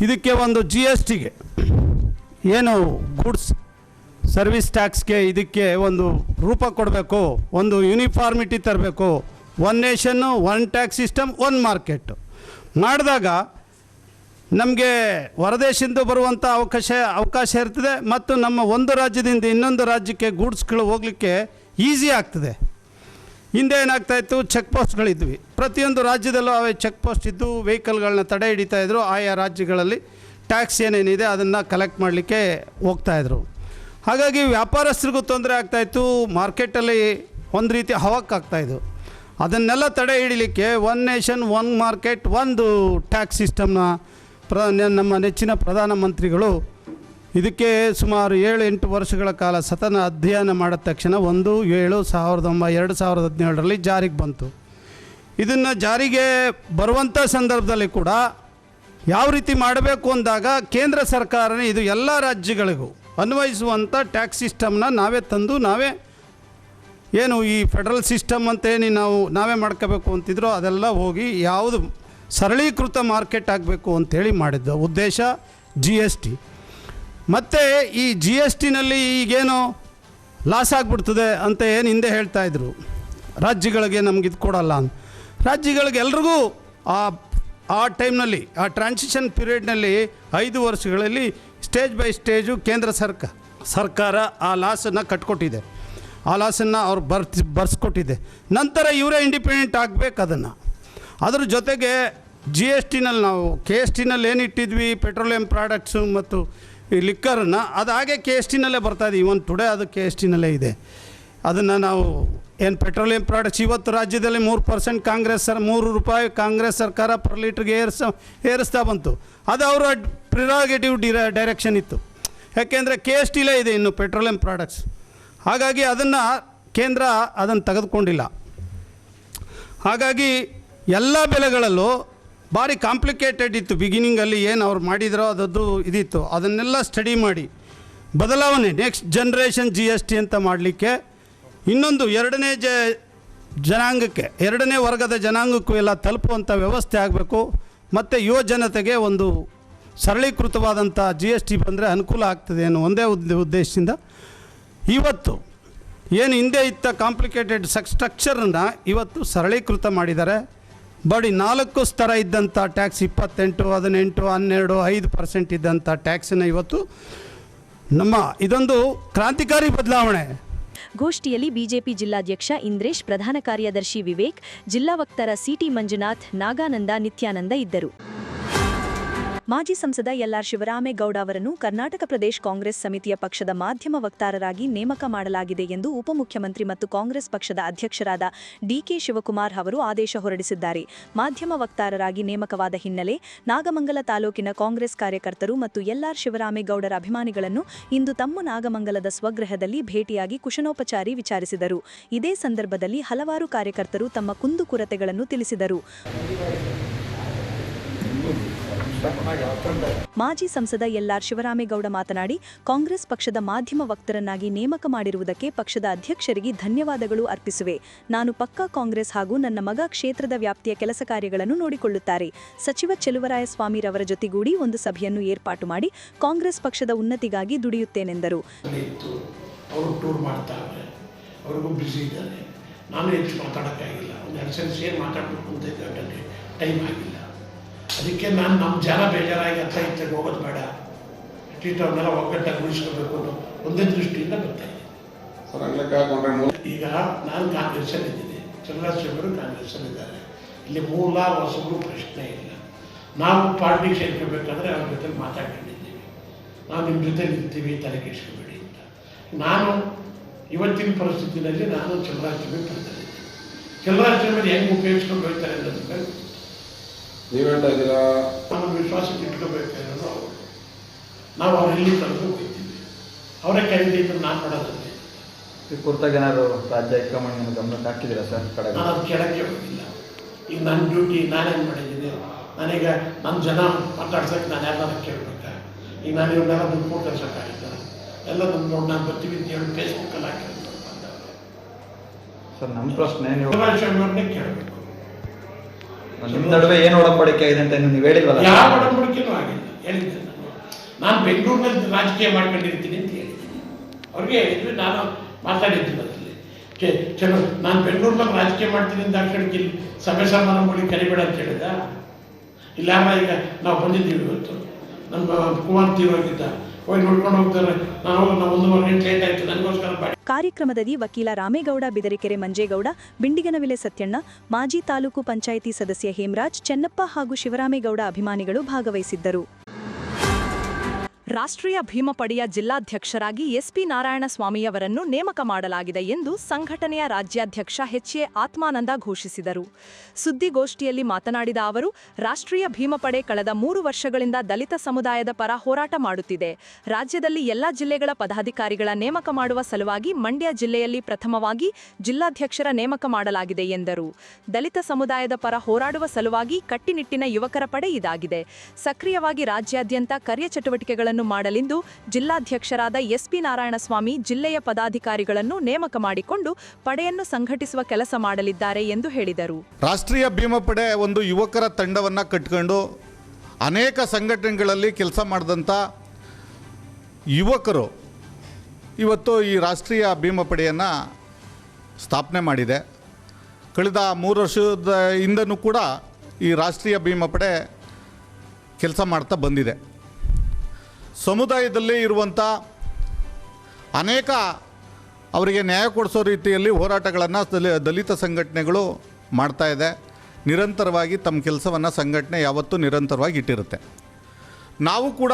ಇದಕ್ಕೆ ಒಂದು ಜಿ ಎಸ್ ಟಿಗೆ ಏನು ಗೂಡ್ಸ್ ಸರ್ವಿಸ್ ಟ್ಯಾಕ್ಸ್ಗೆ ಇದಕ್ಕೆ ಒಂದು ರೂಪ ಕೊಡಬೇಕು, ಒಂದು ಯೂನಿಫಾರ್ಮಿಟಿ ತರಬೇಕು one nation one tax system one market ಮಾಡಿದಾಗ ನಮಗೆ ಹೊರದೇಶದಿಂದ ಬರುವಂಥ ಅವಕಾಶ ಅವಕಾಶ ಇರ್ತದೆ ಮತ್ತು ನಮ್ಮ ಒಂದು ರಾಜ್ಯದಿಂದ ಇನ್ನೊಂದು ರಾಜ್ಯಕ್ಕೆ ಗೂಡ್ಸ್ಗಳು ಹೋಗಲಿಕ್ಕೆ ಈಸಿ ಆಗ್ತದೆ. ಹಿಂದೆ ಏನಾಗ್ತಾಯಿತ್ತು ಚೆಕ್ ಪೋಸ್ಟ್ಗಳಿದ್ವಿ ಪ್ರತಿಯೊಂದು ರಾಜ್ಯದಲ್ಲೂ ಅವೇ ಚೆಕ್ ಪೋಸ್ಟ್ ಇದ್ದು ವೆಹಿಕಲ್ಗಳನ್ನ ತಡೆ ಹಿಡಿತಾ ಇದ್ರು. ಆಯಾ ರಾಜ್ಯಗಳಲ್ಲಿ ಟ್ಯಾಕ್ಸ್ ಏನೇನಿದೆ ಅದನ್ನು ಕಲೆಕ್ಟ್ ಮಾಡಲಿಕ್ಕೆ ಹೋಗ್ತಾಯಿದ್ರು ಹಾಗಾಗಿ ವ್ಯಾಪಾರಸ್ಥರಿಗೂ ತೊಂದರೆ ಆಗ್ತಾಯಿತ್ತು ಮಾರ್ಕೆಟಲ್ಲಿ ಒಂದು ರೀತಿ ಹವಕ್ಕಾಗ್ತಾಯಿದ್ದು ಅದನ್ನೆಲ್ಲ ತಡೆ ಹಿಡಿಲಿಕ್ಕೆ ಒನ್ ನೇಷನ್ ಒನ್ ಮಾರ್ಕೆಟ್ ಒಂದು ಟ್ಯಾಕ್ಸ್ ಸಿಸ್ಟಮ್ನ ಪ್ರ ನಮ್ಮ ನೆಚ್ಚಿನ ಪ್ರಧಾನಮಂತ್ರಿಗಳು ಇದಕ್ಕೆ ಸುಮಾರು ಏಳು ಎಂಟು ವರ್ಷಗಳ ಕಾಲ ಸತನ ಅಧ್ಯಯನ ಮಾಡಿದ ತಕ್ಷಣ ಒಂದು, ಏಳು, ಸಾವಿರದ ಒಂಬ, ಎರಡು ಸಾವಿರದ ಹದಿನೇಳರಲ್ಲಿ ಜಾರಿಗೆ ಬಂತು. ಇದನ್ನು ಜಾರಿಗೆ ಬರುವಂಥ ಸಂದರ್ಭದಲ್ಲಿ ಕೂಡ ಯಾವ ರೀತಿ ಮಾಡಬೇಕು ಅಂದಾಗ ಕೇಂದ್ರ ಸರ್ಕಾರನೇ ಇದು ಎಲ್ಲ ರಾಜ್ಯಗಳಿಗೂ ಅನ್ವಯಿಸುವಂಥ ಟ್ಯಾಕ್ಸ್ ಸಿಸ್ಟಮ್ನ ನಾವೇ ತಂದು ನಾವೇ ಏನು ಈ ಫೆಡರಲ್ ಸಿಸ್ಟಮ್ ಅಂತೇನು ನಾವು ನಾವೇ ಮಾಡ್ಕೋಬೇಕು ಅಂತಿದ್ರು ಅದೆಲ್ಲ ಹೋಗಿ ಯಾವುದು ಸರಳೀಕೃತ ಮಾರ್ಕೆಟ್ ಆಗಬೇಕು ಅಂತೇಳಿ ಮಾಡಿದ್ದ ಉದ್ದೇಶ ಜಿ ಎಸ್ ಟಿ. ಮತ್ತು ಈ ಜಿ ಎಸ್ ಟಿನಲ್ಲಿ ಈಗೇನು ಲಾಸ್ ಆಗಿಬಿಡ್ತದೆ ಅಂತ ಏನು ಹಿಂದೆ ಹೇಳ್ತಾಯಿದ್ರು ರಾಜ್ಯಗಳಿಗೆ ನಮ್ಗೆ ಇದು ಕೊಡಲ್ಲ ಅಂತ. ರಾಜ್ಯಗಳಿಗೆ ಎಲ್ರಿಗೂ ಆ ಆ ಟೈಮ್ನಲ್ಲಿ, ಆ ಟ್ರಾನ್ಸಿಷನ್ ಪೀರಿಯಡ್ನಲ್ಲಿ ಐದು ವರ್ಷಗಳಲ್ಲಿ ಸ್ಟೇಜ್ ಬೈ ಸ್ಟೇಜು ಕೇಂದ್ರ ಸರ್ಕಾರ ಸರ್ಕಾರ ಆ ಲಾಸನ್ನು ಕಟ್ಕೊಟ್ಟಿದೆ. ಆ ಲಾಸನ್ನು ಅವ್ರು ಬರ್ಸ್ ಬರ್ಸ್ಕೊಟ್ಟಿದೆ. ನಂತರ ಇವರೇ ಇಂಡಿಪೆಂಡೆಂಟ್ ಆಗಬೇಕು ಅದನ್ನು. ಅದ್ರ ಜೊತೆಗೆ ಜಿ ಎಸ್ ಟಿನಲ್ಲಿ ನಾವು ಕೆ ಎಸ್ ಟಿನಲ್ಲಿ ಏನಿಟ್ಟಿದ್ವಿ ಪೆಟ್ರೋಲಿಯಂ ಪ್ರಾಡಕ್ಟ್ಸು ಮತ್ತು ಈ ಲಿಕ್ಕರನ್ನು ಅದು ಹಾಗೆ ಕೆ ಎಸ್ ಟಿನಲ್ಲೇ ಬರ್ತಾಯಿದೆ ಇವನ್ ಟುಡೇ ಅದು ಕೆ ಎಸ್ ಟಿನಲ್ಲೇ ಇದೆ. ಅದನ್ನು ನಾವು ಏನು ಪೆಟ್ರೋಲಿಯಂ ಪ್ರಾಡಕ್ಟ್ಸ್ ಇವತ್ತು ರಾಜ್ಯದಲ್ಲಿ ಮೂರು ಪರ್ಸೆಂಟ್ ಕಾಂಗ್ರೆಸ್ ಸರ್, ಮೂರು ರೂಪಾಯಿ ಕಾಂಗ್ರೆಸ್ ಸರ್ಕಾರ ಪರ್ ಲೀಟ್ರಿಗೆ ಏರಿಸ, ಏರಿಸ್ತಾ ಬಂತು. ಅದು ಅವರ ಪ್ರಿರಾಗೇಟಿವ್ ಡಿರ ಡೈರೆಕ್ಷನ್ ಇತ್ತು. ಯಾಕೆಂದರೆ ಕೆ ಎಸ್ ಟಿಲೇ ಇದೆ ಇನ್ನು ಪೆಟ್ರೋಲಿಯಂ ಪ್ರಾಡಕ್ಟ್ಸ್ ಹಾಗಾಗಿ ಅದನ್ನು ಕೇಂದ್ರ ಅದನ್ನು ತೆಗೆದುಕೊಂಡಿಲ್ಲ. ಹಾಗಾಗಿ ಎಲ್ಲ ಬೆಲೆಗಳಲ್ಲೂ ಭಾರಿ ಕಾಂಪ್ಲಿಕೇಟೆಡ್ ಇತ್ತು. ಬಿಗಿನಿಂಗಲ್ಲಿ ಏನು ಅವ್ರು ಮಾಡಿದರೋ ಅದದ್ದು ಇದಿತ್ತು. ಅದನ್ನೆಲ್ಲ ಸ್ಟಡಿ ಮಾಡಿ. ಬದಲಾವಣೆ next generation G S T ಅಂತ ಮಾಡಲಿಕ್ಕೆ ಇನ್ನೊಂದು ಎರಡನೇ ಜ ಜನಾಂಗಕ್ಕೆ, ಎರಡನೇ ವರ್ಗದ ಜನಾಂಗಕ್ಕೂ ಎಲ್ಲ ತಲುಪುವಂಥ ವ್ಯವಸ್ಥೆ ಆಗಬೇಕು. ಮತ್ತು ಯುವ ಜನತೆಗೆ ಒಂದು ಸರಳೀಕೃತವಾದಂಥ ಜಿ ಎಸ್ ಟಿ ಬಂದರೆ ಅನುಕೂಲ ಆಗ್ತದೆ ಅನ್ನೋ ಒಂದೇ ಉದ್ದ ಉದ್ದೇಶದಿಂದ ಇವತ್ತು ಏನು ಹಿಂದೆ ಇತ್ತ ಕಾಂಪ್ಲಿಕೇಟೆಡ್ ಸಕ್ ಸ್ಟ್ರಕ್ಚರನ್ನು ಇವತ್ತು ಸರಳೀಕೃತ ಮಾಡಿದ್ದಾರೆ. ಬಡಿ ನಾಲ್ಕು ಸ್ತರ ಇದ್ದಂಥ ಟ್ಯಾಕ್ಸ್, ಇಪ್ಪತ್ತೆಂಟು, ಹದಿನೆಂಟು, ಹನ್ನೆರಡು, ಐದು ಪರ್ಸೆಂಟ್ ಇದ್ದಂಥ ಟ್ಯಾಕ್ಸನ್ನು ಇವತ್ತು ನಮ್ಮ ಇದೊಂದು ಕ್ರಾಂತಿಕಾರಿ ಬದಲಾವಣೆ. ಗೋಷ್ಠಿಯಲ್ಲಿ ಬಿಜೆಪಿ ಜಿಲ್ಲಾಧ್ಯಕ್ಷ ಇಂದ್ರೇಶ್ ಪ್ರಧಾನ ಕಾರ್ಯದರ್ಶಿ ವಿವೇಕ್ ಜಿಲ್ಲಾ ವಕ್ತಾರ ಸಿಟಿ ಮಂಜುನಾಥ್ ನಾಗಾನಂದ ನಿತ್ಯಾನಂದ ಇದ್ದರು. ಮಾಜಿ ಸಂಸದ ಎಲ್ಆರ್ ಶಿವರಾಮೇಗೌಡ ಅವರನ್ನು ಕರ್ನಾಟಕ ಪ್ರದೇಶ ಕಾಂಗ್ರೆಸ್ ಸಮಿತಿಯ ಪಕ್ಷದ ಮಾಧ್ಯಮ ವಕ್ತಾರರಾಗಿ ನೇಮಕ ಮಾಡಲಾಗಿದೆ ಎಂದು ಉಪಮುಖ್ಯಮಂತ್ರಿ ಮತ್ತು ಕಾಂಗ್ರೆಸ್ ಪಕ್ಷದ ಅಧ್ಯಕ್ಷರಾದ ಡಿಕೆ ಶಿವಕುಮಾರ್ ಅವರು ಆದೇಶ ಹೊರಡಿಸಿದ್ದಾರೆ. ಮಾಧ್ಯಮ ವಕ್ತಾರರಾಗಿ ನೇಮಕವಾದ ಹಿನ್ನೆಲೆ ನಾಗಮಂಗಲ ತಾಲೂಕಿನ ಕಾಂಗ್ರೆಸ್ ಕಾರ್ಯಕರ್ತರು ಮತ್ತು ಎಲ್ಆರ್ ಶಿವರಾಮೇಗೌಡರ ಅಭಿಮಾನಿಗಳನ್ನು ಇಂದು ತಮ್ಮ ನಾಗಮಂಗಲದ ಸ್ವಗೃಹದಲ್ಲಿ ಭೇಟಿಯಾಗಿ ಕುಶನೋಪಚಾರಿ ವಿಚಾರಿಸಿದರು. ಇದೇ ಸಂದರ್ಭದಲ್ಲಿ ಹಲವಾರು ಕಾರ್ಯಕರ್ತರು ತಮ್ಮ ಕುಂದುಕೊರತೆಗಳನ್ನು ತಿಳಿಸಿದರು. ಮಾಜಿ ಸಂಸದ ಎಲ್ಆರ್ ಶಿವರಾಮೇಗೌಡ ಮಾತನಾಡಿ, ಕಾಂಗ್ರೆಸ್ ಪಕ್ಷದ ಮಾಧ್ಯಮ ವಕ್ತರನ್ನಾಗಿ ನೇಮಕ ಮಾಡಿರುವುದಕ್ಕೆ ಪಕ್ಷದ ಅಧ್ಯಕ್ಷರಿಗೆ ಧನ್ಯವಾದಗಳು ಅರ್ಪಿಸುವೆ. ನಾನು ಪಕ್ಕಾ ಕಾಂಗ್ರೆಸ್ ಹಾಗೂ ನನ್ನ ಮಗ ಕ್ಷೇತ್ರದ ವ್ಯಾಪ್ತಿಯ ಕೆಲಸ ಕಾರ್ಯಗಳನ್ನು ನೋಡಿಕೊಳ್ಳುತ್ತಾರೆ. ಸಚಿವ ಚೆಲುವರಾಯಸ್ವಾಮಿರವರ ಜೊತೆಗೂಡಿ ಒಂದು ಸಭೆಯನ್ನು ಏರ್ಪಾಟು ಮಾಡಿ ಕಾಂಗ್ರೆಸ್ ಪಕ್ಷದ ಉನ್ನತಿಗಾಗಿ ದುಡಿಯುತ್ತೇನೆಂದರು. ಟೈಮ್ ಆಗಿಲ್ಲ. ಅದಕ್ಕೆ ನಾನು ನಮ್ಮ ಜನ ಬೇಜಾರಾಗಿ ಅತ್ತ ಇತ್ತಗೆ ಹೋಗೋದು ಬೇಡ. ಅಟ್ಲೀಸ್ಟ್ ಅವ್ರನ್ನೆಲ್ಲ ಒಗ್ಗಟ್ಟಾಗಿ ಉಳಿಸ್ಕೋಬೇಕು ಅನ್ನೋ ಒಂದೇ ದೃಷ್ಟಿಯಿಂದ ಬರ್ತಾ ಇದ್ದೀನಿ ಈಗ ನಾನು ಕಾಂಗ್ರೆಸ್ಸಲ್ಲಿದ್ದೀನಿ. ಚಂದ್ರಶೇಖರು ಕಾಂಗ್ರೆಸ್ಸಲ್ಲಿದ್ದಾರೆ. ಇಲ್ಲಿ ಮೂಲ ಹೊಸಬರು ಪ್ರಶ್ನೆ ಇಲ್ಲ. ನಾವು ಪಾರ್ಟಿ ಸೇರ್ಕೋಬೇಕಾದ್ರೆ ಅವ್ರ ಜೊತೆ ಮಾತಾಡ್ಕೊಂಡಿದ್ದೀವಿ. ನಾವು ನಿಮ್ಮ ಜೊತೆ ನಿಲ್ತೀವಿ ತಲೆ ಕೆಡಿಸ್ಕೋಬೇಡಿ ಅಂತ. ನಾನು ಇವತ್ತಿನ ಪರಿಸ್ಥಿತಿನಲ್ಲಿ ನಾನು ಚಂದ್ರಾಷ್ಟಮಿ ಪಡೆದಿದ್ದೀನಿ ಚಂದ್ರಾಷ್ಟಮಿ ಹೆಂಗೆ ಉಪಯೋಗಿಸ್ಕೊಂಡು ಹೋಗ್ತಾರೆ ಅನ್ನೋದ್ರ ಮೇಲೆ ನೀವು ಹೇಳ್ತಾ ಇದ್ದೀರಾ ನಮ್ಮ ವಿಶ್ವಾಸಕ್ಕೆ ಇಟ್ಕೋಬೇಕು ಅವರು. ನಾವು ಅವ್ರು ಇಲ್ಲಿ ತಂದು ಹೋಗ್ತೀವಿ ಅವರೇ ಕರೀತಿದ್ದು ನಾನು ಮಾಡೋದಂತೆ ಈ ಕುರಿತಾಗಿ ಏನಾದ್ರು ರಾಜ್ಯ ಹೈಕಮಾಂಡ್ ನಿಮ್ಮ ಗಮನಕ್ಕೆ ಹಾಕಿದ್ದೀರಾ ಸರ್ ಕಡೆ ನಾನು ಅದು ಕೆಳಕ್ಕೆ ಹೋಗಿಲ್ಲ. ಈಗ ನನ್ನ ಡ್ಯೂಟಿ ನಾನೇನು ಮಾಡಿದ್ದೀನಿ. ನಾನೀಗ ನನ್ನ ಜನ ಮಾತಾಡ್ಸೋಕ್ಕೆ ನಾನು ಯಾರನ್ನ ಕೇಳಬೇಕಾ? ಈಗ ನಾನು ಇವ್ರನ್ನೆಲ್ಲ ದುಡ್ಡು ಕೊಟ್ಟು ಕಳ್ಸೋಕ್ಕಾಗಿಲ್ಲ ಎಲ್ಲ ನನ್ನ ನೋಡಿ ನಾನು ಬರ್ತೀವಿ ಅಂತ ಹೇಳಿ ಫೇಸ್ಬುಕ್ಕಲ್ಲಿ ಹಾಕಿದ್ರು ಸರ್ ನಮ್ಮ ಪ್ರಶ್ನೆ ನೀವು ಕೇಳಬೇಕು. ನಿಮ್ಮ ನಡುವೆ ಏನು ಒಡಂಬಡಿಕೆ ಆಗಿದೆ ಅಂತ ನೀವು ಹೇಳಿಲ್ವಲ್ಲ? ಯಾವ ಒಡಂಬಡಿಕೆನೂ ಆಗಿಲ್ಲ. ನಾನು ಬೆಂಗಳೂರಿನಲ್ಲಿ ರಾಜಕೀಯ ಮಾಡ್ಕೊಂಡಿರ್ತೀನಿ ಅಂತ ಹೇಳಿದ್ದೀನಿ. ಅವ್ರಿಗೆ ಹೇಳಿದ್ವಿ ನಾನು ಮಾತಾಡಿದ್ದೀನಿ ಅದರಲ್ಲಿ ಚಲೋ ನಾನು ಬೆಂಗಳೂರಿನಲ್ಲಿ ರಾಜಕೀಯ ಮಾಡ್ತೀನಿ ಅಂತ ಹಾಕೊಂಡು ಸಭೆ ಸಮಾರಂಭಗಳಿಗೆ ಕರಿಬೇಡ ಅಂತ ಹೇಳಿದ ಇಲ್ಲ ಈಗ ನಾವು ಬಂದಿದ್ದೀವಿ ಇವತ್ತು. ನಮ್ಮ ಕುಮಾರ್ ತೀರೋಗಿದ್ದ ಕಾರ್ಯಕ್ರಮದಲ್ಲಿ ವಕೀಲ ರಾಮೇಗೌಡ, ಬಿದರಿಕೆರೆ ಮಂಜೇಗೌಡ, ಬಿಂಡಿಗನವಿಲೆ ಸತ್ಯಣ್ಣ, ಮಾಜಿ ತಾಲೂಕು ಪಂಚಾಯಿತಿ ಸದಸ್ಯ ಹೇಮರಾಜ್, ಚೆನ್ನಪ್ಪ ಹಾಗೂ ಶಿವರಾಮೇಗೌಡ ಅಭಿಮಾನಿಗಳು ಭಾಗವಹಿಸಿದ್ದರು. ರಾಷ್ಟ್ರೀಯ ಭೀಮಪಡೆಯ ಜಿಲ್ಲಾಧ್ಯಕ್ಷರಾಗಿ ಎಸ್ಪಿ ನಾರಾಯಣಸ್ವಾಮಿಯವರನ್ನು ನೇಮಕ ಮಾಡಲಾಗಿದೆ ಎಂದು ಸಂಘಟನೆಯ ರಾಜ್ಯಾಧ್ಯಕ್ಷ ಎಚ್ಎ ಆತ್ಮಾನಂದ ಘೋಷಿಸಿದರು. ಸುದ್ದಿಗೋಷ್ಠಿಯಲ್ಲಿ ಮಾತನಾಡಿದ ಅವರು, ರಾಷ್ಟ್ರೀಯ ಭೀಮಪಡೆ ಕಳೆದ ಮೂರು ವರ್ಷಗಳಿಂದ ದಲಿತ ಸಮುದಾಯದ ಪರ ಹೋರಾಟ ಮಾಡುತ್ತಿದೆ. ರಾಜ್ಯದಲ್ಲಿ ಎಲ್ಲಾ ಜಿಲ್ಲೆಗಳ ಪದಾಧಿಕಾರಿಗಳ ನೇಮಕ ಮಾಡುವ ಸಲುವಾಗಿ ಮಂಡ್ಯ ಜಿಲ್ಲೆಯಲ್ಲಿ ಪ್ರಥಮವಾಗಿ ಜಿಲ್ಲಾಧ್ಯಕ್ಷರ ನೇಮಕ ಮಾಡಲಾಗಿದೆ ಎಂದರು. ದಲಿತ ಸಮುದಾಯದ ಪರ ಹೋರಾಡುವ ಸಲುವಾಗಿ ಕಟ್ಟಿನಿಟ್ಟಿನ ಯುವಕರ ಪಡೆ ಇದಾಗಿದೆ. ಸಕ್ರಿಯವಾಗಿ ರಾಜ್ಯಾದ್ಯಂತ ಕಾರ್ಯಚಟುವಟಿಕೆಗಳನ್ನು ಮಾಡಲಿದ್ದು ಜಿಲ್ಲಾಧ್ಯಕ್ಷರಾದ ಎಸ್ಪಿ ನಾರಾಯಣಸ್ವಾಮಿ ಜಿಲ್ಲೆಯ ಪದಾಧಿಕಾರಿಗಳನ್ನು ನೇಮಕ ಮಾಡಿಕೊಂಡು ಪಡೆಯನ್ನು ಸಂಘಟಿಸುವ ಕೆಲಸ ಮಾಡಲಿದ್ದಾರೆ ಎಂದು ಹೇಳಿದರು. ರಾಷ್ಟ್ರೀಯ ಭೀಮಪಡೆ ಒಂದು ಯುವಕರ ತಂಡವನ್ನು ಕಟ್ಕೊಂಡು ಅನೇಕ ಸಂಘಟನೆಗಳಲ್ಲಿ ಕೆಲಸ ಮಾಡಿದಂಥ ಯುವಕರು ಇವತ್ತು ಈ ರಾಷ್ಟ್ರೀಯ ಭೀಮಪಡೆಯನ್ನು ಸ್ಥಾಪನೆ ಮಾಡಿದೆ. ಕಳೆದ ಮೂರು ವರ್ಷದ ಹಿಂದನೂ ಕೂಡ ಈ ರಾಷ್ಟ್ರೀಯ ಭೀಮಾ ಪಡೆ ಕೆಲಸ ಮಾಡ್ತಾ ಬಂದಿದೆ. ಸಮುದಾಯದಲ್ಲಿ ಇರುವಂಥ ಅನೇಕ ಅವರಿಗೆ ನ್ಯಾಯ ಕೊಡಿಸೋ ರೀತಿಯಲ್ಲಿ ಹೋರಾಟಗಳನ್ನು ದಲಿ, ದಲಿತ ಸಂಘಟನೆಗಳು ಮಾಡ್ತಾ ಇದೆ. ನಿರಂತರವಾಗಿ ತಮ್ಮ ಕೆಲಸವನ್ನು ಸಂಘಟನೆ ಯಾವತ್ತೂ ನಿರಂತರವಾಗಿ ಇಟ್ಟಿರುತ್ತೆ. ನಾವು ಕೂಡ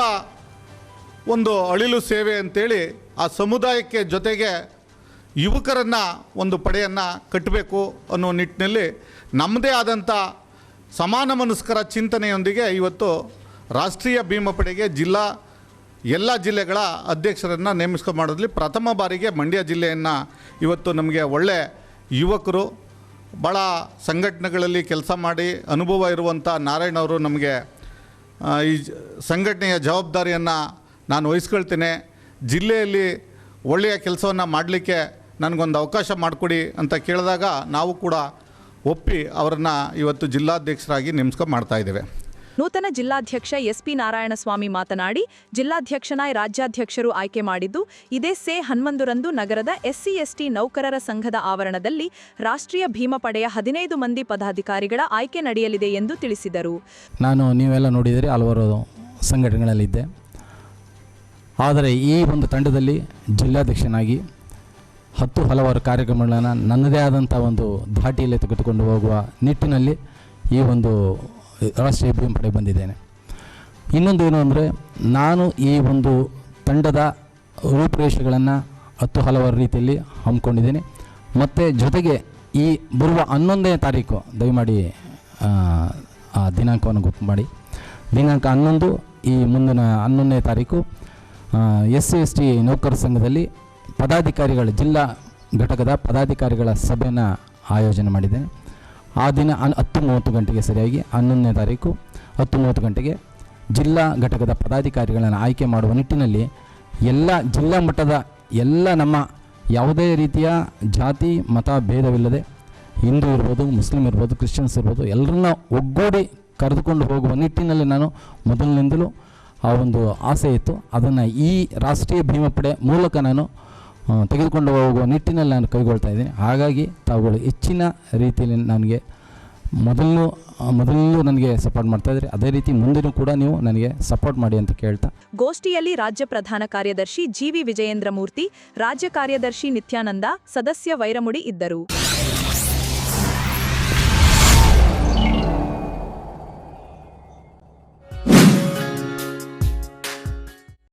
ಒಂದು ಅಳಿಲು ಸೇವೆ ಅಂತೇಳಿ ಆ ಸಮುದಾಯಕ್ಕೆ ಜೊತೆಗೆ ಯುವಕರನ್ನು ಒಂದು ಪಡೆಯನ್ನು ಕಟ್ಟಬೇಕು ಅನ್ನೋ ನಿಟ್ಟಿನಲ್ಲಿ ನಮ್ಮದೇ ಆದಂಥ ಸಮಾನ ಮನಸ್ಕರ ಚಿಂತನೆಯೊಂದಿಗೆ ಇವತ್ತು ರಾಷ್ಟ್ರೀಯ ಭೀಮಾ ಪಡೆಗೆ ಜಿಲ್ಲಾ ಎಲ್ಲ ಜಿಲ್ಲೆಗಳ ಅಧ್ಯಕ್ಷರನ್ನು ನೇಮಿಸ್ಕೊ ಮಾಡೋದ್ರಲ್ಲಿ ಪ್ರಥಮ ಬಾರಿಗೆ ಮಂಡ್ಯ ಜಿಲ್ಲೆಯನ್ನು ಇವತ್ತು ನಮಗೆ ಒಳ್ಳೆ ಯುವಕರು ಭಾಳ ಸಂಘಟನೆಗಳಲ್ಲಿ ಕೆಲಸ ಮಾಡಿ ಅನುಭವ ಇರುವಂಥ ನಾರಾಯಣ್ ಅವರು ನಮಗೆ ಈ ಸಂಘಟನೆಯ ಜವಾಬ್ದಾರಿಯನ್ನು ನಾನು ವಹಿಸ್ಕೊಳ್ತೇನೆ. ಜಿಲ್ಲೆಯಲ್ಲಿ ಒಳ್ಳೆಯ ಕೆಲಸವನ್ನು ಮಾಡಲಿಕ್ಕೆ ನನಗೊಂದು ಅವಕಾಶ ಮಾಡಿಕೊಡಿ ಅಂತ ಕೇಳಿದಾಗ ನಾವು ಕೂಡ ಒಪ್ಪಿ ಅವರನ್ನು ಇವತ್ತು ಜಿಲ್ಲಾಧ್ಯಕ್ಷರಾಗಿ ನೇಮಕ ಮಾಡ್ತಾ ಇದ್ದೇವೆ. ನೂತನ ಜಿಲ್ಲಾಧ್ಯಕ್ಷ ಎಸ್ಪಿ ನಾರಾಯಣಸ್ವಾಮಿ ಮಾತನಾಡಿ, ಜಿಲ್ಲಾಧ್ಯಕ್ಷನಾಗಿ ರಾಜ್ಯಾಧ್ಯಕ್ಷರು ಆಯ್ಕೆ ಮಾಡಿದ್ದು, ಇದೇ ಸೇ ಹನ್ನೊಂದರಂದು ನಗರದ ಎಸ್ಸಿ, ಎಸ್ಟಿ ನೌಕರರ ಸಂಘದ ಆವರಣದಲ್ಲಿ ರಾಷ್ಟ್ರೀಯ ಭೀಮ ಪಡೆಯ ಹದಿನೈದು ಮಂದಿ ಪದಾಧಿಕಾರಿಗಳ ಆಯ್ಕೆ ನಡೆಯಲಿದೆ ಎಂದು ತಿಳಿಸಿದರು. ನಾನು ನೀವೆಲ್ಲ ನೋಡಿದರೆ ಹಲವಾರು ಸಂಘಟನೆಗಳಲ್ಲಿದ್ದೆ. ಆದರೆ ಈ ಒಂದು ತಂಡದಲ್ಲಿ ಜಿಲ್ಲಾಧ್ಯಕ್ಷನಾಗಿ ಹತ್ತು ಹಲವಾರು ಕಾರ್ಯಕ್ರಮಗಳನ್ನು ನನ್ನದೇ ಆದಂಥ ಒಂದು ಧಾಟಿಯಲ್ಲಿ ತೆಗೆದುಕೊಂಡು ಹೋಗುವ ನಿಟ್ಟಿನಲ್ಲಿ ಈ ಒಂದು ರಾಷ್ಟ್ರೀಯ ಭೀಮ್ ಪಡೆ ಬಂದಿದ್ದೇನೆ. ಇನ್ನೊಂದು ಏನು ಅಂದರೆ ನಾನು ಈ ಒಂದು ತಂಡದ ರೂಪುರೇಷೆಗಳನ್ನು ಹತ್ತು ಹಲವಾರು ರೀತಿಯಲ್ಲಿ ಹಮ್ಮಿಕೊಂಡಿದ್ದೇನೆ. ಮತ್ತು ಜೊತೆಗೆ ಈ ಬರುವ ಹನ್ನೊಂದನೇ ತಾರೀಕು ದಯಮಾಡಿ ಆ, ದಿನಾಂಕವನ್ನು ಗೊತ್ತು ಮಾಡಿ. ದಿನಾಂಕ ಹನ್ನೊಂದು ಈ ಮುಂದಿನ ಹನ್ನೊಂದನೇ ತಾರೀಕು ಎಸ್ ಸಿ ಎಸ್ ಟಿ ನೌಕರ ಸಂಘದಲ್ಲಿ ಪದಾಧಿಕಾರಿಗಳ ಜಿಲ್ಲಾ ಘಟಕದ ಪದಾಧಿಕಾರಿಗಳ ಸಭೆಯನ್ನು ಆಯೋಜನೆ ಮಾಡಿದ್ದೇನೆ. ಆ ದಿನ ಹತ್ತು ಮೂವತ್ತು ಗಂಟೆಗೆ ಸರಿಯಾಗಿ ಹನ್ನೊಂದನೇ ತಾರೀಕು ಹತ್ತು ಮೂವತ್ತು ಗಂಟೆಗೆ ಜಿಲ್ಲಾ ಘಟಕದ ಪದಾಧಿಕಾರಿಗಳನ್ನು ಆಯ್ಕೆ ಮಾಡುವ ನಿಟ್ಟಿನಲ್ಲಿ ಎಲ್ಲ ಜಿಲ್ಲಾ ಮಟ್ಟದ ಎಲ್ಲ ನಮ್ಮ ಯಾವುದೇ ರೀತಿಯ ಜಾತಿ, ಮತ, ಭೇದವಿಲ್ಲದೆ ಹಿಂದೂ ಇರ್ಬೋದು, ಮುಸ್ಲಿಂ ಇರ್ಬೋದು, ಕ್ರಿಶ್ಚಿಯನ್ಸ್ ಇರ್ಬೋದು, ಎಲ್ಲರನ್ನ ಒಗ್ಗೂಡಿ ಕರೆದುಕೊಂಡು ಹೋಗುವ ನಿಟ್ಟಿನಲ್ಲಿ ನಾನು ಮೊದಲಿನಿಂದಲೂ ಆ ಒಂದು ಆಸೆ ಇತ್ತು. ಅದನ್ನು ಈ ರಾಷ್ಟ್ರೀಯ ಭೀಮಪಡೆ ಮೂಲಕ ನಾನು ತೆಗೆದುಕೊಂಡು ಹೋಗುವ ನಿಟ್ಟಿನಲ್ಲಿ ನಾನು ಕೈಗೊಳ್ತಾ ಇದ್ದೀನಿ. ಹಾಗಾಗಿ ತಾವುಗಳು ಹೆಚ್ಚಿನ ರೀತಿಯಲ್ಲಿ ನನಗೆ ಮೊದಲು ಮೊದಲು ನನಗೆ ಸಪೋರ್ಟ್ ಮಾಡ್ತಾ ಇದ್ರಿ. ಅದೇ ರೀತಿ ಮುಂದಿನ ಕೂಡ ನೀವು ನನಗೆ ಸಪೋರ್ಟ್ ಮಾಡಿ ಅಂತ ಕೇಳ್ತಾ. ಗೋಷ್ಠಿಯಲ್ಲಿ ರಾಜ್ಯ ಪ್ರಧಾನ ಕಾರ್ಯದರ್ಶಿ ಜಿವಿ ವಿಜಯೇಂದ್ರ ಮೂರ್ತಿ ರಾಜ್ಯ ಕಾರ್ಯದರ್ಶಿ ನಿತ್ಯಾನಂದ, ಸದಸ್ಯ ವೈರಮುಡಿ ಇದ್ದರು.